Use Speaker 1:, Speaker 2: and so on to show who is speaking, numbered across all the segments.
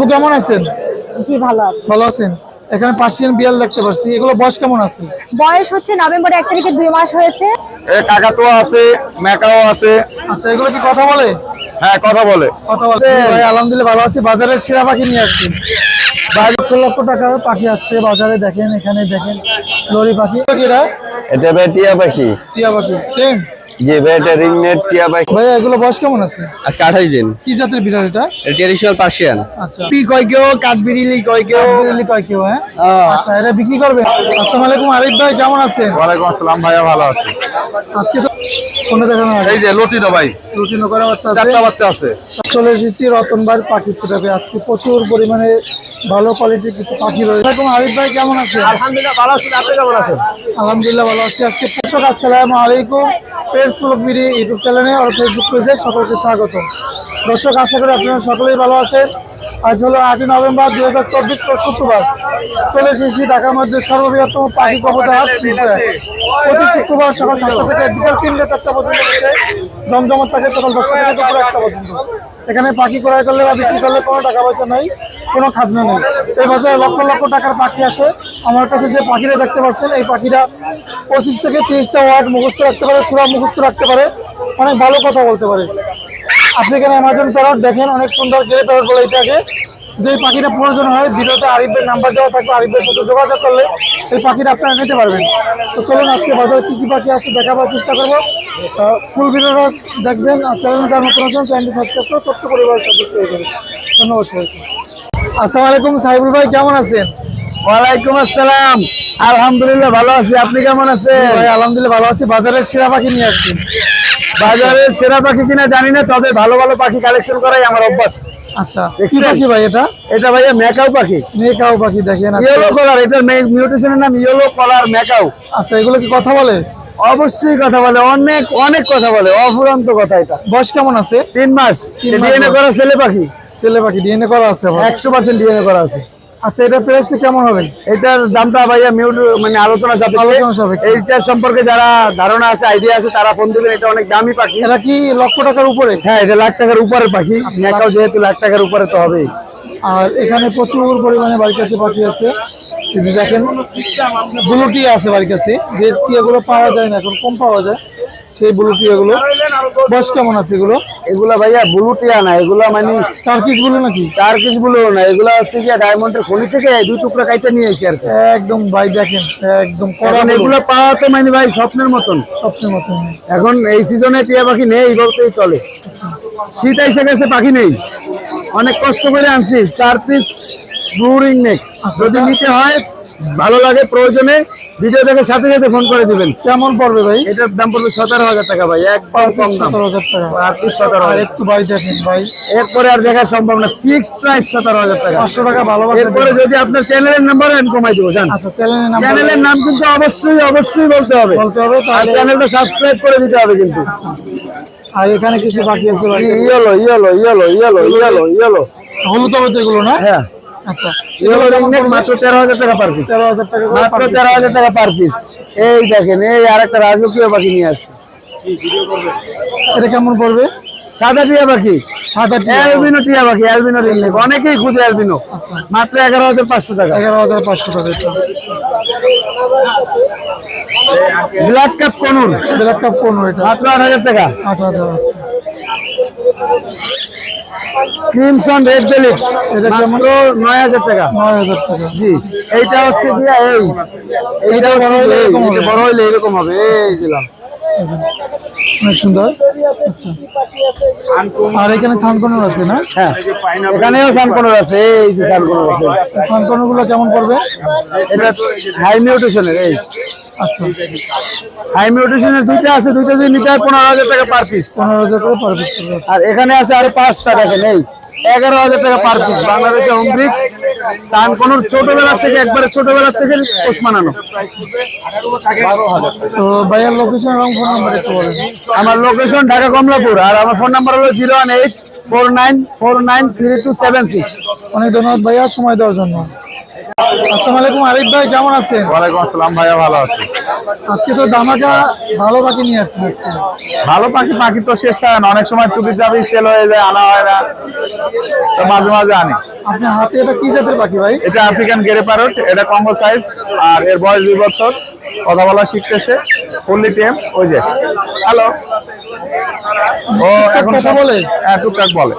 Speaker 1: আপু কেমন আছেন?
Speaker 2: জি ভালো আছে।
Speaker 1: ভালো আছেন? এখানে পার্সিয়ান বিয়াল দেখতে পাচ্ছি এগুলো বয়স কেমন আছে?
Speaker 2: বয়স হচ্ছে নভেম্বর এক তারিখে দুই মাস হয়েছে।
Speaker 3: এ কাকাতুয়া আছে ম্যাকাও আছে।
Speaker 1: আচ্ছা এগুলো কি কথা বলে?
Speaker 3: হ্যাঁ কথা বলে।
Speaker 1: কথা বলে। ভাই আলহামদুলিল্লাহ ভালো আছি। বাজারের সেরা পাখি নিয়ে আসছি। বাইরে লক্ষ লক্ষ টাকার পাখি আসছে বাজারে। দেখেন এখানে দেখেন লরি পাখি। এটা
Speaker 3: এটা? টিয়া পাখি।
Speaker 1: টিয়া পাখি।
Speaker 3: জি ভাই এটা রিং নেট টিয়া
Speaker 1: ভাই। এগুলো বয়স কেমন আছে?
Speaker 3: আজকে আঠাশ দিন।
Speaker 1: কি জাতের বিড়াল এটা?
Speaker 3: পার্সিয়ান
Speaker 1: আচ্ছা।
Speaker 3: পি কয় কেউ? কাঠবিড়িলি কয় কেউ?
Speaker 1: কয় কেউ হ্যাঁ? আচ্ছা এটা বিক্রি করবে? আসসালামু আলাইকুম আরিফ ভাই কেমন আছেন?
Speaker 3: ওয়ালাইকুম আসসালাম ভাইয়া ভালো আছে।
Speaker 1: আজকে তো কোনো দেখানো
Speaker 3: এই যে লটিনো ভাই।
Speaker 1: রুটিন করা বাচ্চা আছে?
Speaker 3: চারটা বাচ্চা আছে।
Speaker 1: চলে এসেছি রতনবার পাখি সেটাপে আজকে প্রচুর পরিমাণে ভালো কোয়ালিটির কিছু পাখি রয়েছে। এরকম আরিফ ভাই কেমন আছেন
Speaker 3: আলহামদুলিল্লাহ ভালো আছি। আপনি কেমন আছেন?
Speaker 1: আলহামদুলিল্লাহ ভালো আছি। আজকে দর্শক আসসালামু আলাইকুম। পেটস ব্লগ মিডিয়া ইউটিউব চ্যানেলে আর ফেসবুক পেজে সকলকে স্বাগত দর্শক আশা করি আপনারা সকলেই ভালো আছেন। আজ হলো আটই নভেম্বর দুই হাজার চব্বিশ শুক্রবার চলে এসেছি ঢাকার মধ্যে সর্ববৃহত্তম পাখি। প্রতি শুক্রবার সকাল সাতটা থেকে বিকাল তিনটে চারটা পর্যন্ত জমজমত থাকে সকাল দশটা থেকে দুপুর একটা পর্যন্ত। এখানে পাখি ক্রয় করলে বা বিক্রি করলে কোনো টাকা পয়সা নাই। কোনো খাজনা নেই। এই বাজারে লক্ষ লক্ষ টাকার পাখি আসে। আমার কাছে যে পাখিরা দেখতে পাচ্ছেন, এই পাখিরা পঁচিশ থেকে তিরিশটা ওয়ার্ড মুখস্থ রাখতে পারে, সুরা মুখস্থ রাখতে পারে। অনেক ভালো কথা বলতে পারে। আপনি এখানে অ্যামাজন প্যারট দেখেন, অনেক সুন্দর গ্রে প্যারট বলে এটাকে যে পাখিটা প্রয়োজন হয়, ভিডিওতে আরিফের নাম্বার দেওয়া থাকবে, আরিফের সাথে যোগাযোগ করলে এই পাখিটা আপনারা নিতে পারবেন। তো চলুন, আজকে বাজারে কী কী পাখি আছে দেখাবার চেষ্টা করব। ফুল ভিডিওটা দেখবেন, আর চ্যানেল যার নতুন চ্যানেলটি সাবস্ক্রাইব করে ছোট্ট পরিবারের সদস্য হয়ে যাবে ধন্যবাদ সবাইকে। আসসালামু আলাইকুম ভাই কেমন আছেন?
Speaker 3: ওয়ালাইকুম আসসালাম। আলহামদুলিল্লাহ ভালো আছি। আপনি কেমন আছেন?
Speaker 1: ভাই আলহামদুলিল্লাহ ভালো আছি। বাজারের সেরা পাখি নিয়ে
Speaker 3: বাজারের সেরা পাখি কিনা জানি না তবে ভালো ভালো পাখি কালেকশন করাই আমার অভ্যাস।
Speaker 1: আচ্ছা কি পাখি ভাই এটা?
Speaker 3: এটা ভাইয়া পাখি।
Speaker 1: মেকাও পাখি দেখেন।
Speaker 3: ইয়েলো কলার এটার মিউটেশনের নাম ইয়েলো কলার
Speaker 1: আচ্ছা এগুলো কি কথা বলে?
Speaker 3: অবশ্যই কথা বলে অনেক অনেক কথা বলে। অফুরন্ত কথা এটা।
Speaker 1: বয়স কেমন আছে?
Speaker 3: তিন মাস।
Speaker 1: তিন মাস
Speaker 3: ডিএনএ করা ছেলে পাখি।
Speaker 1: ছেলে পাখি ডিএনএ করা আছে
Speaker 3: একশো পার্সেন্ট ডিএনএ করা আছে।
Speaker 1: আচ্ছা এটা প্রাইসটা কেমন হবে?
Speaker 3: এটার দামটা ভাইয়া মিউট মানে আলোচনা সাপেক্ষে।
Speaker 1: আলোচনা সাপেক্ষে।
Speaker 3: এইটার সম্পর্কে যারা ধারণা আছে আইডিয়া আছে তারা ফোন দিবেন। এটা অনেক দামি পাখি।
Speaker 1: এটা কি লক্ষ টাকার উপরে?
Speaker 3: হ্যাঁ এটা লাখ টাকার উপরে পাখি। ম্যাকাও যেহেতু লাখ টাকার উপরে তো হবে
Speaker 1: আর এখানে প্রচুর পরিমাণে বাড়ির কাছে পাখি আছে। কিন্তু দেখেন ব্লু টি আছে বাড়ির কাছে যে টিয়াগুলো পাওয়া যায় না এখন কম পাওয়া যায় সেই ব্লু টিয়াগুলো বয়স কেমন আছে এগুলো?
Speaker 3: এগুলা ভাইয়া ব্লুটিয়া না এগুলা মানে
Speaker 1: টার্কিস ব্লু নাকি?
Speaker 3: চার পিসগুলো না এগুলা হচ্ছে যে ডায়মন্ডের খনি থেকে দুই টুকরা কাইতে নিয়ে এসে আর
Speaker 1: একদম ভাই দেখেন একদম
Speaker 3: কারণ এগুলো পাওয়া তো মানে ভাই স্বপ্নের মতন।
Speaker 1: স্বপ্নের মতন
Speaker 3: এখন এই সিজনে টিয়া পাখি নেই বলতেই চলে। শীত এসে গেছে পাখি নেই। অনেক কষ্ট করে আনছি চার পিস ব্লুরিং নেক যদি নিতে হয় ভালো লাগে প্রয়োজনে ভিডিও দেখে সাথে সাথে ফোন করে দিবেন।
Speaker 1: কেমন পড়বে ভাই?
Speaker 3: এটার দাম পড়বে সতেরো হাজার টাকা ভাই একবার কম
Speaker 1: সতেরো হাজার টাকা।
Speaker 3: আর সতেরো হাজার।
Speaker 1: একটু ভাই দেখেন ভাই।
Speaker 3: এরপরে আর দেখা সম্ভব না ফিক্সড প্রাইস সতেরো হাজার টাকা।
Speaker 1: পাঁচশো টাকা ভালোবাসা
Speaker 3: এরপরে যদি আপনার চ্যানেলের নাম্বার আমি কমাই দেবো জান।
Speaker 1: আচ্ছা চ্যানেলের নাম
Speaker 3: চ্যানেলের নাম কিন্তু অবশ্যই অবশ্যই বলতে হবে।
Speaker 1: বলতে হবে
Speaker 3: চ্যানেলটা সাবস্ক্রাইব করে দিতে হবে কিন্তু।
Speaker 1: আর এখানে কিছু বাকি আছে
Speaker 3: yellow yellow yellow yellow yellow yellow.
Speaker 1: হলুদ হবে তো এগুলো না?
Speaker 3: হ্যাঁ।
Speaker 1: আচ্ছা।
Speaker 3: মাত্র তেরো হাজার টাকা পার পিস
Speaker 1: তেরো হাজার টাকা
Speaker 3: মাত্র তেরো হাজার টাকা পার পিস এই দেখেন এই আর একটা রাজকীয় পাখি নিয়ে আসছে।
Speaker 1: এটা কেমন পড়বে?
Speaker 3: সাদা টিয়া পাখি।
Speaker 1: সাদা
Speaker 3: অ্যালবিনো টিয়া পাখি অ্যালবিনো রিংনেক অনেকেই খুঁজে অ্যালবিনো। মাত্র এগারো হাজার পাঁচশো টাকা।
Speaker 1: এগারো হাজার পাঁচশো টাকা
Speaker 3: black cup conure.
Speaker 1: Black cup এটা।
Speaker 3: মাত্র আট হাজার টাকা।
Speaker 1: আট হাজার আছে
Speaker 3: ক্রিমসন রেড বেলিট
Speaker 1: এটা কেমন?
Speaker 3: মাত্র নয় হাজার টাকা।
Speaker 1: নয় হাজার টাকা
Speaker 3: জি। এইটা হচ্ছে গিয়া এই এইটা হচ্ছে
Speaker 1: বড় এরকম হবে।
Speaker 3: বড় হইলে এরকম হবে এই দিলাম
Speaker 1: অনেক সুন্দর। আচ্ছা। আর এখানে সানকনের আছে না?
Speaker 3: হ্যাঁ। এখানেও সানকোনর আছে এই যে সানকোনর আছে।
Speaker 1: সানকনেরগুলো কেমন পড়বে?
Speaker 3: এটা হাই মিউটেশনের এই।
Speaker 1: আচ্ছা।
Speaker 3: হাই মিউটেশনের দুইটা আছে দুইটা যদি নিতে হয় পনেরো হাজার টাকা পার পিস
Speaker 1: পনেরো হাজার করে পার পিস
Speaker 3: আর এখানে আছে আরও পাঁচটা দেখেন এই এগারো হাজার টাকা পার পিস বাংলাদেশে ছোটবেলা থেকে একবারে ছোটবেলা থেকে পোষ মানানো।
Speaker 1: তো ভাইয়ার লোকেশন এবং ফোন নাম্বার একটু বলেন।
Speaker 3: আমার লোকেশন ঢাকা কমলাপুর আর আমার ফোন নাম্বার হলো zero one eight four nine four nine three two seven six.
Speaker 1: অনেক ধন্যবাদ ভাইয়া সময় দেওয়ার জন্য। আসসালামু আলাইকুম আরিফ ভাই কেমন আছেন?
Speaker 4: ওয়ালাইকুম আসসালাম ভাইয়া ভালো আছি।
Speaker 1: আজকে তো দামাকা ভালো পাখি নিয়ে আসছেন আজকে।
Speaker 4: ভালো পাখি পাখি তো শেষ অনেক সময় চুপি চাপি সেল হয়ে যায় আনা হয় না। তো মাঝে মাঝে আনি।
Speaker 1: আপনার হাতে এটা কি জাতের পাখি ভাই?
Speaker 4: এটা আফ্রিকান গেরে প্যারট এটা কম্বো সাইজ আর এর বয়স দুই বছর। কথা বলা শিখতেছে। ফুললি টেম ওই যে। হ্যালো ও এখন
Speaker 1: কথা বলে?
Speaker 4: হ্যাঁ টুকটাক বলে।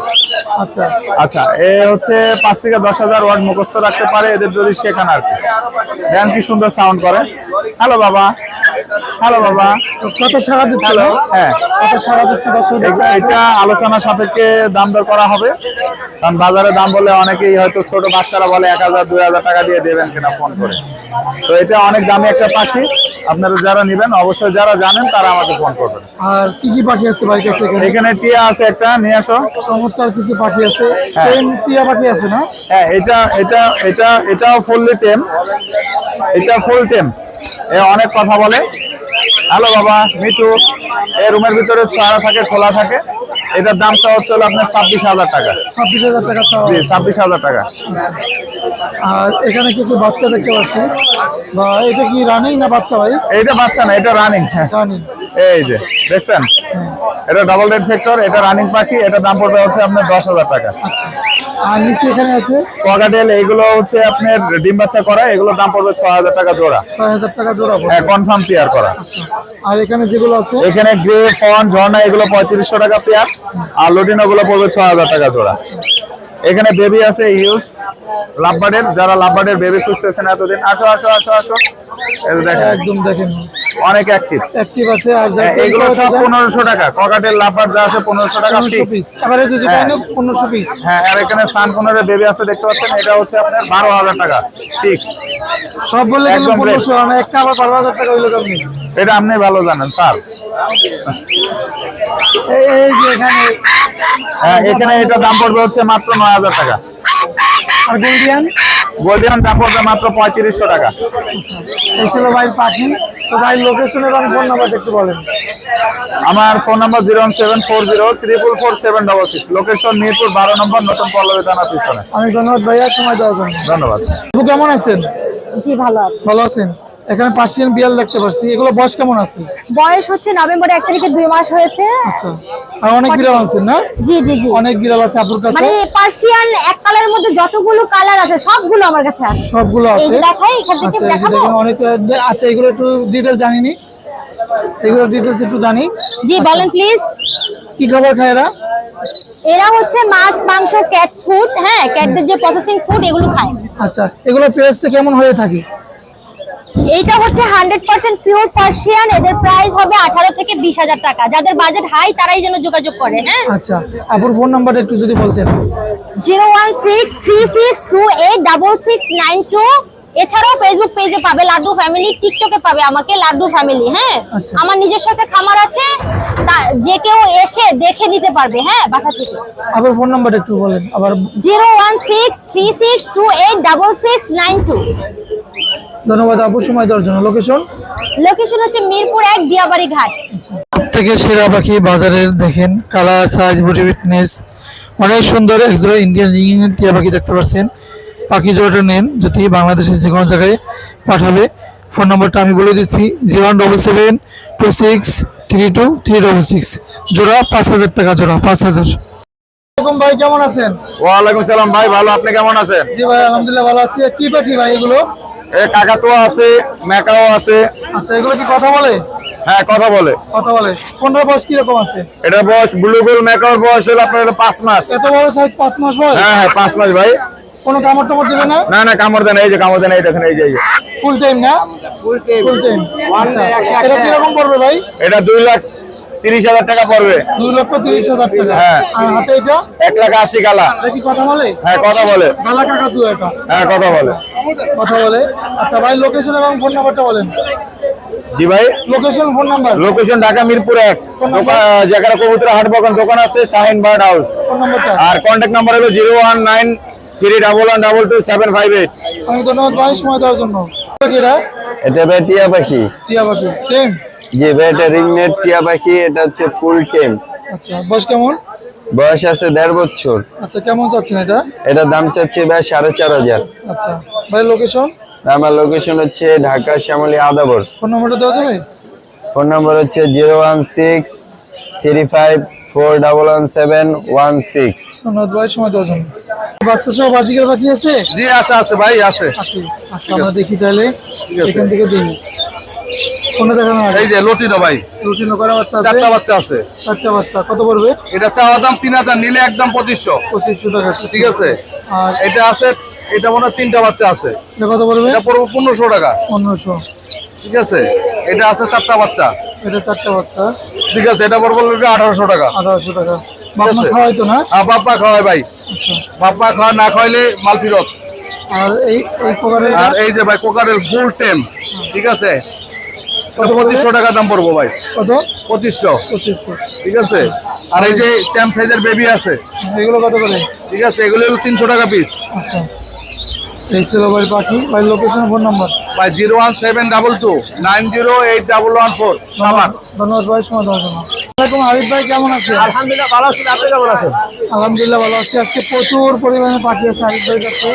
Speaker 1: আচ্ছা।
Speaker 4: আচ্ছা এ হচ্ছে পাঁচ থেকে দশ হাজার ওয়ার্ড মুখস্থ রাখতে পারে এদের যদি শেখান আর কি। দেন কি সুন্দর সাউন্ড করে। হ্যালো বাবা। হ্যালো বাবা।
Speaker 1: কত ছাড়া দিচ্ছিল
Speaker 4: হ্যাঁ।
Speaker 1: কত ছাড়া দিচ্ছে
Speaker 4: এটা আলোচনা সাপেক্ষে দাম দর করা হবে। কারণ বাজারে দাম বলে অনেকেই হয়তো ছোট বাচ্চারা বলে এক হাজার দুই হাজার টাকা দিয়ে দেবেন কিনা ফোন করে। তো এটা অনেক দামি একটা পাখি। আপনারা যারা নেবেন অবশ্যই যারা জানেন তারা আমাকে ফোন করবেন।
Speaker 1: আর কি কি পাখি আছে ভাই কাছে এখানে?
Speaker 4: এখানে টিয়া আছে একটা নিয়ে আসো।
Speaker 1: চমৎকার কিছু পাখি আছে।
Speaker 4: হ্যাঁ।
Speaker 1: টেন টিয়া পাখি আছে না?
Speaker 4: হ্যাঁ এটা এটা এটা এটাও ফুললি টেম। এটা ফুল টেম। এ অনেক কথা বলে। হ্যালো বাবা মিটু এই রুমের ভিতরে ছড়া থাকে খোলা থাকে। এটার দামটা হচ্ছে আপনার ছাব্বিশ হাজার টাকা।
Speaker 1: ছাব্বিশ হাজার টাকা
Speaker 4: জি ছাব্বিশ হাজার টাকা।
Speaker 1: আর এখানে কিছু বাচ্চা দেখতে পাচ্ছি। বা এটা কি রানিং না বাচ্চা ভাই?
Speaker 4: এটা বাচ্চা না এটা রানিং
Speaker 1: রানিং
Speaker 4: এই যে দেখছেন? এটা ডাবল রেড ফ্যাক্টর এটা রানিং পাখি এটা দাম পড়বে হচ্ছে আপনার দশ হাজার টাকা।
Speaker 1: আচ্ছা। আর নিচে এখানে আছে?
Speaker 4: ককাটেল এইগুলো হচ্ছে আপনার ডিম বাচ্চা করা এগুলোর দাম পড়বে ছ হাজার টাকা জোড়া।
Speaker 1: ছয় হাজার টাকা জোড়া।
Speaker 4: হ্যাঁ কনফার্ম পেয়ার করা।
Speaker 1: আর এখানে যেগুলো আছে?
Speaker 4: এখানে গ্রে ফন ঝর্ণা এগুলো পঁয়ত্রিশশো টাকা পেয়ার আর লুটিনো গুলো পড়বে ছ হাজার টাকা জোড়া। এখানে বেবি আছে হিউজ লাভবার্ডের যারা লাভবার্ডের বেবি খুঁজতেছেন এতদিন আসো আসো আসো আসো। দেখেন
Speaker 1: একদম দেখেন।
Speaker 4: অনেক অ্যাক্টিভ
Speaker 1: অ্যাক্টিভ আছে আর যা
Speaker 4: এগুলো সব পনেরোশো টাকা ককাটের লাভবার্ড যা আছে পনেরোশো টাকা
Speaker 1: পনেরোশো পিস এবারে যে যেটা
Speaker 4: হ্যাঁ।
Speaker 1: এনে পনেরোশো পিস
Speaker 4: হ্যাঁ আর এখানে সানকোনের বেবি আছে দেখতে পাচ্ছেন এটা হচ্ছে আপনার বারো হাজার টাকা ঠিক
Speaker 1: সব বললে কিন্তু
Speaker 4: একদম
Speaker 1: পনেরোশো মানে একটা আবার বারো হাজার টাকা হইল আপনি
Speaker 4: এটা আপনি ভালো জানেন স্যার।
Speaker 1: এই এই যে এখানে
Speaker 4: হ্যাঁ এখানে এটা দাম পড়বে হচ্ছে মাত্র নয় হাজার টাকা।
Speaker 1: আর গোল্ডিয়ান
Speaker 4: গোল্ডিয়ান দাম পড়বে মাত্র পঁয়ত্রিশশো টাকা।
Speaker 1: এই ছিল ভাই পাখি। তো ভাই লোকেশন এবং ফোন নাম্বার একটু বলেন।
Speaker 4: আমার phone number zero seven four zero triple four seven double six. Location Mirpur বারো নম্বর নতুন পল্লবী থানা পিছনে।
Speaker 1: আমি ধন্যবাদ ভাইয়া সময় দেওয়ার জন্য।
Speaker 4: ধন্যবাদ।
Speaker 1: আপু কেমন আছেন?
Speaker 2: জি ভালো আছে।
Speaker 1: ভালো আছেন? এখানে পার্সিয়ান বিয়াল দেখতে পাচ্ছি। এগুলো বয়স কেমন আছে?
Speaker 2: বয়স হচ্ছে নভেম্বর এক তারিখে দুই মাস হয়েছে।
Speaker 1: আচ্ছা। আর অনেক বিড়াল আনছেন না?
Speaker 2: জি জি জি।
Speaker 1: অনেক বিড়াল আছে আপুর কাছে।
Speaker 2: মানে পার্সিয়ান এক কালারের মধ্যে যতগুলো কালার আছে সবগুলো আমার কাছে আছে।
Speaker 1: সবগুলো আছে?
Speaker 2: দেখাই এখান থেকে
Speaker 1: আচ্ছা
Speaker 2: দেখাবো।
Speaker 1: দেখেন অনেক আচ্ছা এগুলো একটু ডিটেল জানিনি। এগুলো ডিটেলস একটু জানি।
Speaker 2: জি বলেন প্লিজ
Speaker 1: কি খাবার খায় এরা?
Speaker 2: এরা হচ্ছে মাছ মাংস ক্যাট ফুড হ্যাঁ ক্যাটদের যে প্রসেসিং ফুড এগুলো খায়।
Speaker 1: আচ্ছা এগুলো প্রাইসটা কেমন হয়ে থাকে?
Speaker 2: এইটা হচ্ছে হান্ড্রেড পার্সেন্ট পিওর পার্সিয়ান এদের প্রাইস হবে আঠারো থেকে বিশ হাজার টাকা। যাদের বাজেট হাই তারাই যেন যোগাযোগ করে হ্যাঁ?
Speaker 1: আচ্ছা আপুর ফোন নাম্বারটা একটু যদি বলতেন।
Speaker 2: Zero one six three six two eight double six nine two. এছাড়াও ফেসবুক পেজে পাবে লাড্ডু ফ্যামিলি টিকটকে পাবে আমাকে লাড্ডু ফ্যামিলি হ্যাঁ?
Speaker 1: আচ্ছা।
Speaker 2: আমার নিজস্ব একটা খামার আছে যে কেউ এসে দেখে নিতে পারবে হ্যাঁ বাসা থেকে।
Speaker 1: আপুর ফোন নাম্বারটা একটু বলেন আবার
Speaker 2: zero one six three six two eight double six nine two.
Speaker 1: ধন্যবাদ আপু সময় দেওয়ার জন্য। লোকেশন
Speaker 2: লোকেশন হচ্ছে মিরপুর এক দিয়াবাড়ি ঘাট।
Speaker 1: থেকে সেরা পাখি বাজারে দেখেন কালার সাইজ বডি ফিটনেস অনেক সুন্দর এক একজোড়া ইন্ডিয়ান রিং টিয়া পাখি দেখতে পাচ্ছেন। পাখি জোড়াটা নেন যদি বাংলাদেশের যে কোনো জায়গায় পাঠাবে ফোন নম্বরটা আমি বলে দিচ্ছি zero one double seven two six three two three double six জোড়া পাঁচ হাজার টাকা জোড়া পাঁচ হাজার। ভাই কেমন আছেন?
Speaker 4: ওয়ালাইকুম সালাম ভাই ভালো আপনি কেমন আছেন?
Speaker 1: জি ভাই আলহামদুলিল্লাহ ভালো আছি। কি পাখি ভাই এগুলো?
Speaker 4: কাকাতুয়া আছে মেকাও আছে।
Speaker 1: আচ্ছা এগুলো কি কথা বলে?
Speaker 4: হ্যাঁ কথা বলে।
Speaker 1: কথা বলে। পনেরো বয়স কীরকম আছে?
Speaker 4: এটা বয়স ব্লু গোল মেকাওর বয়স হলো আপনার পাঁচ মাস।
Speaker 1: এত বড় সাইজ পাঁচ মাস বয়স?
Speaker 4: হ্যাঁ হ্যাঁ পাঁচ মাস ভাই।
Speaker 1: কোনো কামড় টামড় দেবে না?
Speaker 4: না না কামড় দেন এই যে কামড় দেন এই দেখেন এই যে এই যে।
Speaker 1: ফুল টাইম না? ফুল টাইম ফুল টাইম আচ্ছা এটা কীরকম পড়বে ভাই?
Speaker 4: এটা দুই লাখ তিরিশ হাজার টাকা পড়বে।
Speaker 1: দুই লক্ষ তিরিশ হাজার টাকা।
Speaker 4: হ্যাঁ।
Speaker 1: আর হাতে এটা?
Speaker 4: এক লাখ আশি কালা।
Speaker 1: কি কথা বলে?
Speaker 4: হ্যাঁ কথা বলে।
Speaker 1: গালা কাকা দু এটা।
Speaker 4: হ্যাঁ কথা বলে।
Speaker 1: কথা বলে। আচ্ছা ভাই লোকেশন এবং ফোন নাম্বারটা বলেন।
Speaker 4: জি ভাই।
Speaker 1: Location phone number
Speaker 4: location Dhaka Mirpur এক। দোকান যেখানে কবুতর হাট বাগান দোকান আছে শাহিন বার্ড হাউস। আর কন্ট্যাক্ট নাম্বার হলো zero one nine three double one double two seven five eight.
Speaker 1: ধন্যবাদ ভাই সময় দেওয়ার জন্য। এটা
Speaker 5: এটা? টিয়া পাখি।
Speaker 1: টিয়া পাখি।
Speaker 5: যে ভাই এটা রিং নেট টিয়া পাখি এটা হচ্ছে ফুল টেম
Speaker 1: আচ্ছা বয়স কেমন?
Speaker 5: বয়স আছে দেড় বছর।
Speaker 1: আচ্ছা কেমন চাচ্ছেন এটা?
Speaker 5: এটা দাম চাচ্ছি ভাই সাড়ে চার হাজার।
Speaker 1: আচ্ছা ভাই লোকেশন
Speaker 5: আমার লোকেশন হচ্ছে ঢাকা শ্যামলী আদাবর।
Speaker 1: ফোন নম্বরটা দেওয়া যাবে
Speaker 5: ফোন নাম্বার হচ্ছে zero one six three five four double one seven one six.
Speaker 1: ধন্যবাদ ভাই সময় জন্য। বাস্তা সহ বাজিকার বাকি আছে?
Speaker 6: জি আছে আছে ভাই আছে।
Speaker 1: আচ্ছা আমরা দেখি তাহলে। এখান থেকে দেখি।
Speaker 6: এই যে লটিনো ভাই।
Speaker 1: রুটিন করা বাচ্চা আছে?
Speaker 6: চারটা বাচ্চা আছে।
Speaker 1: চারটা বাচ্চা। কত পড়বে?
Speaker 6: এটা চাওয়া দাম তিন হাজার নিলে একদম
Speaker 1: টাকা।
Speaker 6: ঠিক আছে?
Speaker 1: আর
Speaker 6: এটা আছে এটা মনে হয় তিনটা বাচ্চা আছে।
Speaker 1: এটা কত পড়বে?
Speaker 6: এটা পড়ব পনেরোশো টাকা। ঠিক আছে? এটা আছে চারটা বাচ্চা।
Speaker 1: এটা চারটা বাচ্চা।
Speaker 6: ঠিক আছে? এটা পড়ব টাকা।
Speaker 1: আঠারোশো টাকা। বাপমা খাওয়াই তো না?
Speaker 6: খাওয়ায় ভাই।
Speaker 1: আচ্ছা।
Speaker 6: খাওয়া না খাওয়াইলে মাল ফিরত।
Speaker 1: আর এই এই
Speaker 6: আর এই যে ভাই কোকারের ফুল টেম। ঠিক আছে? পঁচিশশো টাকা দাম পড়ব ভাই।
Speaker 1: কত?
Speaker 6: পঁচিশশো।
Speaker 1: পঁচিশশো।
Speaker 6: ঠিক আছে? আর এই যে টেম সাইজের বেবি আছে।
Speaker 1: এগুলো কত করে?
Speaker 6: ঠিক আছে এগুলো হলো তিনশো টাকা পিস
Speaker 1: আচ্ছা। এই ছিল ভাই পাখি। ভাই লোকেশন ফোন নাম্বার
Speaker 6: ভাই zero one seven double two nine zero eight double one four. সাবান
Speaker 1: ধন্যবাদ ভাই সময় দেওয়ার জন্য আরিফ ভাই কেমন আছেন?
Speaker 6: আলহামদুলিল্লাহ ভালো আছেন আপনি কেমন আছেন?
Speaker 1: আলহামদুলিল্লাহ ভালো আছি। আজকে প্রচুর পরিমাণে পাখি আছে আরিফ কাছে।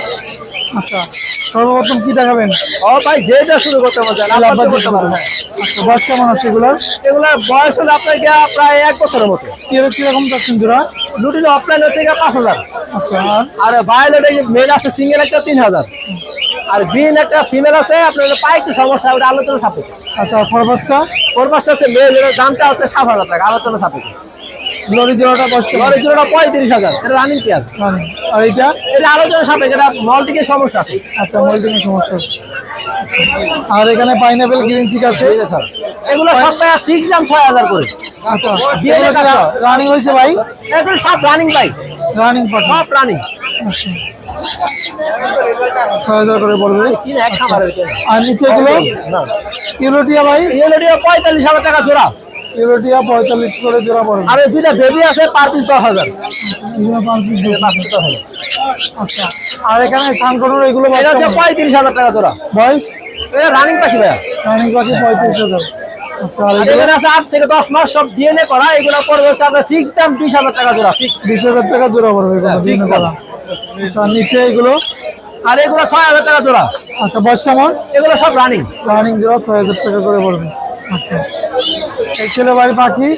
Speaker 1: আচ্ছা। সর্বপ্রথম কি দেখাবেন?
Speaker 6: ও ভাই যেটা শুরু করতে পারছেন
Speaker 1: বয়স কেমন আছে এগুলার?
Speaker 6: এগুলো বয়স হলো আপনার গিয়া প্রায় এক বছরের মতো।
Speaker 1: কীরকম কীরকম যাচ্ছেন জোড়া?
Speaker 6: দুটি অফলাইন হচ্ছে গিয়া পাঁচ হাজার।
Speaker 1: আচ্ছা। আর
Speaker 6: ভায়োলেট মেল আছে সিঙ্গেল একটা তিন হাজার। আর গ্রিন একটা ফিমেল আছে আপনার পায়ে একটু সমস্যা ওটা আলোচনা সাপেক্ষে।
Speaker 1: আচ্ছা ফরবাসটা
Speaker 6: পাশে আছে মেল দামটা হচ্ছে সাত হাজার টাকা আলোচনা সাপেক্ষে। পঁয়ত্রিশ হাজার। এটা রানিং পেয়ার
Speaker 1: আর এটা
Speaker 6: এটা আলোচনা সাপেক্ষে এটা মল থেকে সমস্যা আছে।
Speaker 1: আচ্ছা সমস্যা আছে। আর এখানে পাইনাপেল গ্রিন চিক আছে?
Speaker 6: স্যার এগুলো সব ফিক্স দাম ছয় হাজার করে।
Speaker 1: আচ্ছা। রানিং হয়েছে ভাই?
Speaker 6: এগুলো সব রানিং বাইক
Speaker 1: রানিং
Speaker 6: সব রানিং
Speaker 1: আচ্ছা। ছয় হাজার করে পড়বে। আর নিচে এগুলো ভাই?
Speaker 6: পঁয়তাল্লিশ হাজার টাকা জোড়া।
Speaker 1: ইউরোটিয়া পঁয়তাল্লিশ করে জোড়া পড়বে
Speaker 6: আর এই দুইটা বেবি আছে পার পিস দশ হাজার।
Speaker 1: আচ্ছা আর এখানে সানকনুর এগুলো
Speaker 6: এটা হচ্ছে পঁয়ত্রিশ হাজার টাকা জোড়া।
Speaker 1: বয়স?
Speaker 6: এটা রানিং পাখি ভাইয়া।
Speaker 1: রানিং পাখি পঁয়ত্রিশ হাজার। আচ্ছা
Speaker 6: এখানে আছে আট থেকে দশ মাস সব ডিএনএ করা এগুলো পড়বে হচ্ছে আপনার ফিক্স দাম বিশ হাজার টাকা জোড়া। ফিক্স
Speaker 1: বিশ হাজার টাকা জোড়া পড়বে
Speaker 6: হ্যাঁ,
Speaker 1: আচ্ছা নিচে এগুলো?
Speaker 6: আর এগুলো ছয় হাজার টাকা জোড়া।
Speaker 1: আচ্ছা বয়স কেমন?
Speaker 6: এগুলো সব রানিং
Speaker 1: রানিং জোড়া ছয় হাজার টাকা করে পড়বে। আচ্ছা। এই ছেলে বাড়ি পাখি?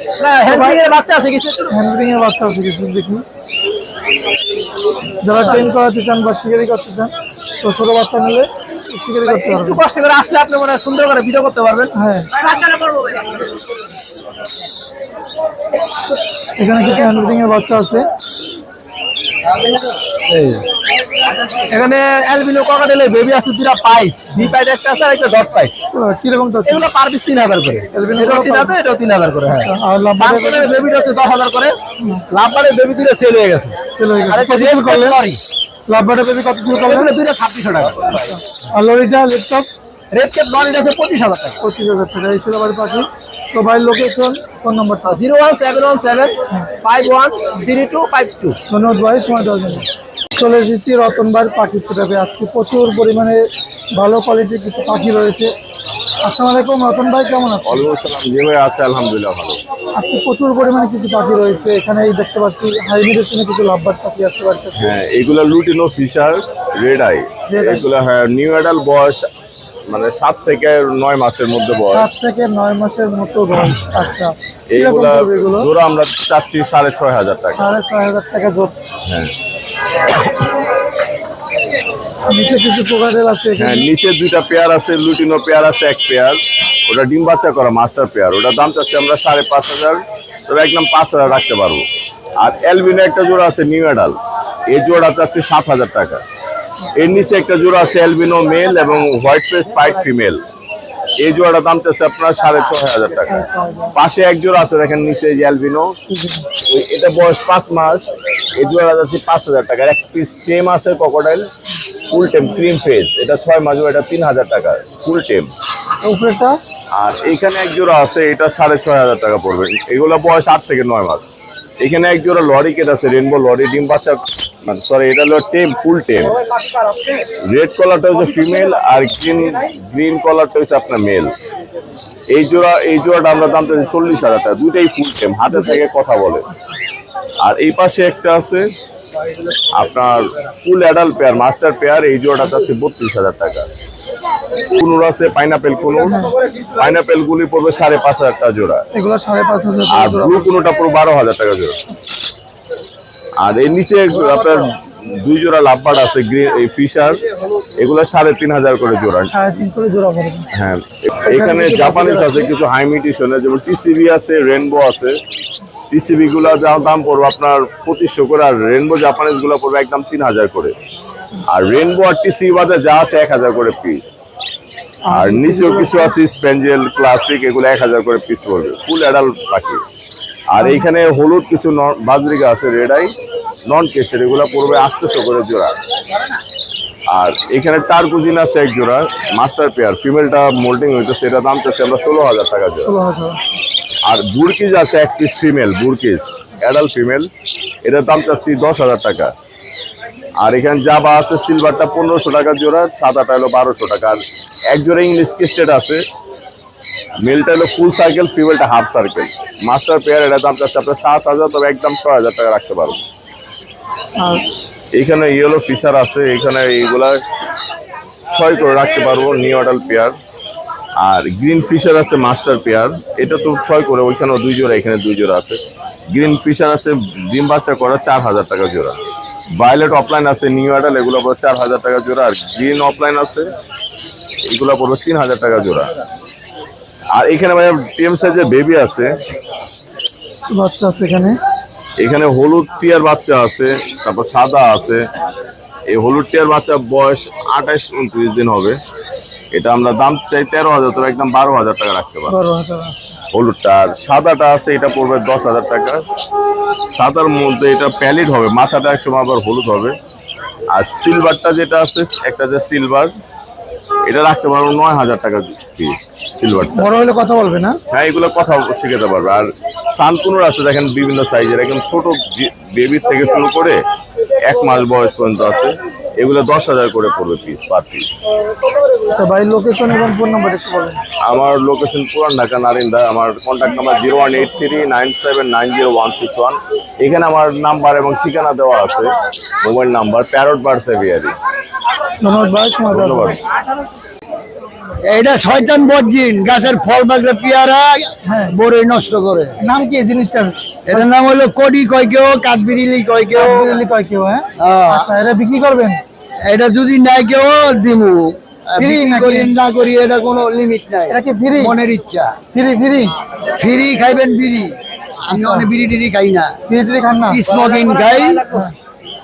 Speaker 6: বাচ্চা আছে কিছু
Speaker 1: হ্যান্ড্রিং এর বাচ্চা আছে কিছু দেখি। যারা ট্রেন করাতে চান বা শিকারি করতে চান তো ছোট বাচ্চা নিলে শিকারি করতে
Speaker 6: একটু কষ্ট করে আসলে আপনি মনে সুন্দর করে ভিডিও করতে পারবেন।
Speaker 1: হ্যাঁ। এখানে কিছু হ্যান্ড্রিং এর বাচ্চা আছে।
Speaker 6: এখানে অ্যালবিনো বেবি আছে দুটা পাইপ। বি পাইপ একটা আছে আর একটা ডট পাইপ।
Speaker 1: কীরকম
Speaker 6: এগুলো পার পিস তিন হাজার করে।
Speaker 1: Albino
Speaker 6: এটাও তিন
Speaker 1: per
Speaker 6: হাজার এটাও তিন হাজার করে হ্যাঁ।
Speaker 1: আচ্ছা, আর
Speaker 6: বেবিটা হচ্ছে দশ হাজার করে। লাম্বারের বেবি দুটো সেল হয়ে গেছে।
Speaker 1: সেল হয়ে গেছে।
Speaker 6: লরি
Speaker 1: লাভবাটা বেবি কত ফুল করলেন?
Speaker 6: এগুলো দুইটা ছাব্বিশশো টাকা।
Speaker 1: আর লরিটা ল্যাপটপ
Speaker 6: রেড কেপ লরি আছে পঁচিশ হাজার টাকা।
Speaker 1: পঁচিশ হাজার টাকা। এই ছিল তো ভাই লোকেশন ফোন নাম্বারটা
Speaker 6: zero one seven one seven five one three two five two
Speaker 1: ধন্যবাদ ভাই সময় দেওয়ার জন্য। চলে এসেছি রতনবার পাখি সেটাপে। আজকে প্রচুর পরিমাণে ভালো কোয়ালিটির কিছু পাখি রয়েছে। আসসালামু আলাইকুম রতন ভাই কেমন আছেন?
Speaker 7: ওয়ালাইকুম আসসালাম জি ভাই আছে আলহামদুলিল্লাহ ভালো।
Speaker 1: আজকে প্রচুর পরিমাণে কিছু পাখি রয়েছে। এখানে এই দেখতে পাচ্ছি হাইব্রিডেশনে কিছু লাভবার পাখি আছে বাড়িতে
Speaker 7: হ্যাঁ এগুলো লুটিনো ফিশার রেড আই। এগুলো হ্যাঁ নিউ অ্যাডাল বয়স মানে সাত থেকে নয় মাসের মধ্যে বয়স।
Speaker 1: সাত থেকে নয় মাসের মতো বয়স আচ্ছা।
Speaker 7: এইগুলা জোড়া আমরা চাচ্ছি সাড়ে ছয় হাজার টাকা।
Speaker 1: সাড়ে ছয় হাজার টাকা জোর
Speaker 7: হ্যাঁ।
Speaker 1: নিচে কিছু আছে
Speaker 7: হ্যাঁ নিচে দুইটা পেয়ার আছে লুটিনো পেয়ার আছে এক পেয়ার। ওটা ডিম বাচ্চা করা মাস্টার পেয়ার। ওটা দাম চাচ্ছি আমরা সাড়ে পাঁচ হাজার। তবে একদম পাঁচ হাজার রাখতে পারব। আর এলবিনো একটা জোড়া আছে নিউ অ্যাডাল এই জোড়া চাচ্ছি সাত হাজার টাকা। এর নিচে একটা জোড়া আছে অ্যালবিনো মেল এবং হোয়াইট ফেস পাইট ফিমেল এই জোড়াটা দাম চাচ্ছে আপনার সাড়ে ছয় হাজার টাকা। পাশে এক জোড়া আছে দেখেন নিচে যে অ্যালবিনো এটা বয়স পাঁচ মাস। এই জোড়া যাচ্ছে পাঁচ হাজার টাকা। এক পিস টেম আছে ককোডাইল ফুল টেম ক্রিম ফেস এটা ছয় মাস এটা তিন হাজার টাকা ফুল টেম আর এখানে এক জোড়া আছে এটা সাড়ে ছয় হাজার টাকা পড়বে। এগুলো বয়স আট থেকে নয় মাস। এখানে এক জোড়া লরি কেট আছে রেনবো লরি ডিম বাচ্চা মানে সরি এটা হলো টেম ফুল টেম রেড কলারটা হচ্ছে ফিমেল আর গ্রিন গ্রিন কলারটা হচ্ছে আপনার মেল এই জোড়া এই জোড়াটা আমরা দাম চাইছি চল্লিশ হাজার টাকা। দুইটাই ফুল টেম হাতে থেকে কথা বলে। আর এই পাশে একটা আছে আপনার full adult pair master pair এই জোড়াটা চাচ্ছে বত্রিশ হাজার টাকা। কুনুর আছে পাইনাপেল কুনুর? পাইনাপেল গুলি পড়বে সাড়ে পাঁচ হাজার টাকা জোড়া।
Speaker 1: এগুলো সাড়ে পাঁচ হাজার
Speaker 7: আর ব্লু কুনুটা পুরো বারো হাজার টাকা জোড়া। আর এর নিচে আপনার দুই জোড়া লাভবার্ড আছে এই ফিশার। এগুলো সাড়ে তিন হাজার করে জোড়া। হ্যাঁ এখানে জাপানিজ আছে কিছু হাই মিউটেশনের যেমন টিসিবি আছে রেনবো আছে। টিসিবি গুলা যা দাম পড়বে আপনার পঁচিশশো করে আর রেনবো জাপানিজগুলো পড়বে একদম তিন হাজার করে। আর রেনবো আর টিসিবি বাদে যা আছে এক হাজার করে পিস আর নিচেও কিছু আছে স্পেঞ্জেল ক্লাসিক এগুলো এক হাজার করে পিস পড়বে ফুল অ্যাডাল্ট পাখি। আর এইখানে হলুদ কিছু বাজরিকা আছে রেড আই নন কেস্টেড এগুলো পড়বে আটশোশো করে জোড়া। আর এখানে টার্কুজিন আছে এক জোড়া মাস্টার পেয়ার ফিমেলটা মোল্ডিং হয়েছে সেটা দাম চাচ্ছে আমরা ষোলো হাজার টাকা জোড়া। আর বুরকিজ আছে এক piece female Bourke's adult female এটার দাম চাচ্ছি দশ হাজার টাকা। আর এখানে জাবা আছে সিলভারটা পনেরোশো টাকা জোড়া সাদাটা হলো বারোশো টাকা। আর এক জোড়া ইংলিশ কেস্টেড আছে মেলটা হলো ফুল সার্কেল ফিমেলটা হাফ সার্কেল মাস্টার পেয়ার এটার দাম চাচ্ছে আপনার সাত হাজার তবে একদম ছয় হাজার টাকা রাখতে পারব। এখানে ইয়েলো ফিশার আছে এখানে এইগুলা ছয় করে রাখতে পারব নিউ অডাল পেয়ার আর গ্রিন ফিশার আছে মাস্টার পেয়ার এটা তো ছয় করে ওইখানেও দুই জোড়া এখানে দুই জোড়া আছে। গ্রিন ফিশার আছে ডিম বাচ্চা করা চার হাজার টাকা জোড়া। ভায়োলেট অফলাইন আছে নিউ অডাল এগুলো পড়বে চার হাজার টাকা জোড়া। আর গ্রিন অফলাইন আছে এগুলো পড়বে তিন হাজার টাকা জোড়া। আর এখানে ভাই টিএম সাইজের বেবি আছে
Speaker 1: বাচ্চা আছে এখানে।
Speaker 7: এখানে হলুদ টিয়ার বাচ্চা আছে তারপর সাদা আছে। এই হলুদ টিয়ার বাচ্চা বয়স আঠাশ উনত্রিশ দিন হবে। এটা আমরা দাম চাই তেরো হাজার তবে একদম বারো হাজার টাকা রাখতে
Speaker 1: হাজার আচ্ছা।
Speaker 7: হলুদটা আর সাদাটা আছে এটা পড়বে দশ হাজার টাকা। সাদার মধ্যে এটা প্যালিড হবে মাথাটা এক সময় আবার হলুদ হবে। আর সিলভারটা যেটা আছে একটা যে সিলভার এটা রাখতে পারব নয় হাজার টাকা পিস সিলভারটা
Speaker 1: বড় হলে কথা বলবে না?
Speaker 7: হ্যাঁ এগুলো কথা শিখাতে পারবে। আর সানকুনুর আছে দেখেন বিভিন্ন সাইজের একদম ছোট বেবির থেকে শুরু করে এক মাস বয়স পর্যন্ত আছে। এগুলো দশ হাজার করে পড়বে পিস পার পিস
Speaker 1: আচ্ছা ভাইয়ের লোকেশন এবং ফোন নাম্বার একটু বলেন।
Speaker 7: আমার লোকেশন পুরান ঢাকা নারিন্দা। আমার contact number zero one eight three nine seven nine zero one six one এখানে আমার নাম্বার এবং ঠিকানা দেওয়া আছে। Mobile number parrot bird aviary
Speaker 1: ধন্যবাদ ভাই।
Speaker 7: ধন্যবাদ।
Speaker 4: এটা শয়তান বজ্জিন গাছের ফল মাগলে পেয়ারা
Speaker 1: হ্যাঁ।
Speaker 4: বড়ই নষ্ট করে।
Speaker 1: নাম কি জিনিসটার?
Speaker 4: এটার নাম হলো কডি কয় কেউ কাঠবিরিলি কয় কেউ।
Speaker 1: কয় কেউ হ্যাঁ?
Speaker 4: হ্যাঁ।
Speaker 1: আচ্ছা এটা বিক্রি করবেন?
Speaker 4: এটা যদি নাই কেউ দিমু। না করি এটা কোনো লিমিট নাই। মনের ইচ্ছা।
Speaker 1: Free free?
Speaker 4: ফ্রি খাইবেন বিড়ি। আমি অনেক বিড়ি টিড়ি খাই না।
Speaker 1: ফ্রি ফ্রি খান না?
Speaker 4: স্মোকিং খাই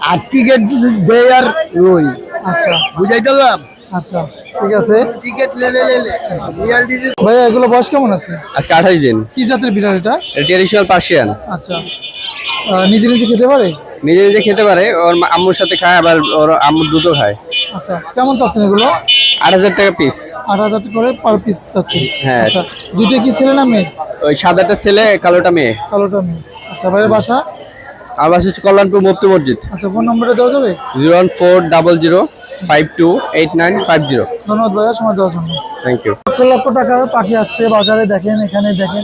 Speaker 4: আর টিকিট দেয় আর রই।
Speaker 1: আচ্ছা।
Speaker 4: বুঝাই দিলাম
Speaker 1: আচ্ছা। ঠিক আছে?
Speaker 4: টিকিট লেলে লেলে রিয়ালিটি
Speaker 1: ভাইয়া এগুলো বয়স কেমন আছে?
Speaker 8: আজকে আঠাশ দিন।
Speaker 1: কি জাতের বিড়াল এটা?
Speaker 8: ট্রেডিশনাল পার্সিয়ান
Speaker 1: আচ্ছা। নিজে নিজে খেতে পারে?
Speaker 8: নিজে নিজে খেতে পারে ওর আম্মুর সাথে খায় আবার ওর আম্মুর দুধও খায়।
Speaker 1: আচ্ছা কেমন চাচ্ছেন এগুলো?
Speaker 8: আট হাজার টাকা পিস
Speaker 1: আট হাজার টাকা করে পার পিস চাচ্ছেন।
Speaker 8: হ্যাঁ।
Speaker 1: আচ্ছা দুইটা কি ছেলে না মেয়ে?
Speaker 8: ওই সাদাটা ছেলে কালোটা মেয়ে।
Speaker 1: কালোটা মেয়ে। আচ্ছা ভাইয়ের বাসা?
Speaker 8: আমার বাসা হচ্ছে কল্যাণপুর মুক্তি মসজিদ।
Speaker 1: আচ্ছা ফোন নম্বরটা দেওয়া যাবে?
Speaker 8: Zero one four double zero five two eight nine five zero
Speaker 1: ধন্যবাদ ভাইয়া সময় দেওয়ার জন্য।
Speaker 8: থ্যাংক ইউ
Speaker 1: লক্ষ লক্ষ টাকার পাখি আসছে বাজারে দেখেন এখানে দেখেন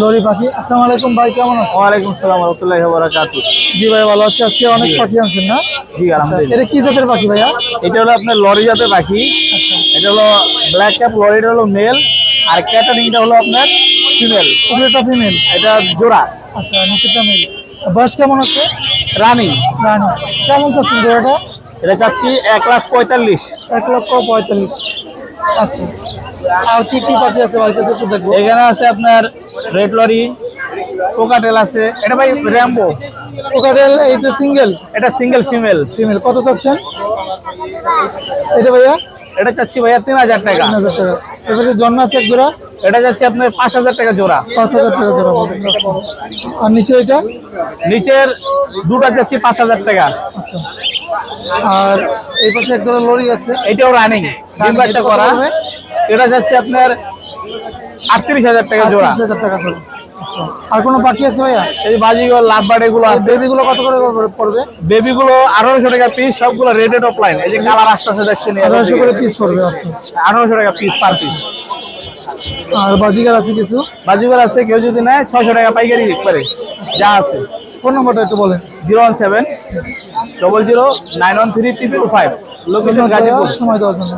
Speaker 1: লরি পাখি। আসসালামু আলাইকুম ভাই কেমন আছেন?
Speaker 4: ওয়ালাইকুম সালাম রহমতুল্লাহি ওয়া বারাকাতু
Speaker 1: জি ভাই ভালো আছি। আজকে অনেক পাখি আনছেন না?
Speaker 4: জি
Speaker 1: আচ্ছা
Speaker 4: আলহামদুলিল্লাহ।
Speaker 1: এটা কি জাতের পাখি ভাইয়া?
Speaker 4: এটা হলো আপনার লরি জাতের পাখি। এটা হলো ব্ল্যাক ক্যাপ লরিটা হলো মেল আর ক্যাটারিংটা হলো আপনার ফিমেল
Speaker 1: উপরেটা ফিমেল
Speaker 4: এটা জোড়া।
Speaker 1: আচ্ছা মেল বয়স কেমন আছে?
Speaker 4: রানিং।
Speaker 1: রানি। কেমন চাচ্ছেন জোড়াটা?
Speaker 4: এটা চাচ্ছি এক লাখ পঁয়তাল্লিশ।
Speaker 1: এক লক্ষ পঁয়তাল্লিশ। আচ্ছা। আর কি কি পাখি আছে একটু দেখব।
Speaker 4: এখানে আছে আপনার রেড লরি কোকাটেল আছে। এটা ভাই র্যাম্বো।
Speaker 1: কোকাটেল এইটা সিঙ্গেল।
Speaker 4: এটা সিঙ্গেল ফিমেল।
Speaker 1: ফিমেল। কত চাচ্ছেন? এটা ভাইয়া?
Speaker 4: এটা চাচ্ছি ভাইয়া তিন হাজার টাকা।
Speaker 1: তিন হাজার টাকা। এবারে জন্ম আছে এক জোড়া?
Speaker 4: এটা যাচ্ছে আপনার পাঁচ হাজার টাকা জোড়া।
Speaker 1: পাঁচ হাজার টাকা জোড়া আচ্ছা। আর নিচে এটা?
Speaker 4: নিচের দুটা যাচ্ছে পাঁচ হাজার টাকা।
Speaker 1: আচ্ছা। আর এই পাশে এক ধরনের লরি আছে।
Speaker 4: এটাও রানিং ডিম বাচ্চা করা? এটা যাচ্ছে আপনার আটত্রিশ হাজার টাকা জোড়া।
Speaker 1: আটত্রিশ হাজার টাকা ধরো আচ্ছা আর কোনো পাখি আছে ভাইয়া?
Speaker 4: এই বাজিগুলো লাভ বার্ড এগুলো আছে।
Speaker 1: বেবিগুলো কত করে পড়বে?
Speaker 4: বেবিগুলো আঠারোশো টাকা পিস সবগুলো রেটেড অফলাইন এই যে কালার আসতেছে দেখছেন
Speaker 1: আঠারোশো করে পিস পড়বে আচ্ছা।
Speaker 4: আঠারোশো টাকা পিস পার পিস
Speaker 1: আর বাজিগার আছে কিছু?
Speaker 4: বাজিগুলো আছে কেউ যদি নেয় ছয়শো টাকা পাইকারি পারে যা আছে।
Speaker 1: ফোন নাম্বারটা একটু বলেন।
Speaker 6: Zero one seven double zero nine one three triple five location Gazipur.
Speaker 1: সময় দেওয়ার জন্য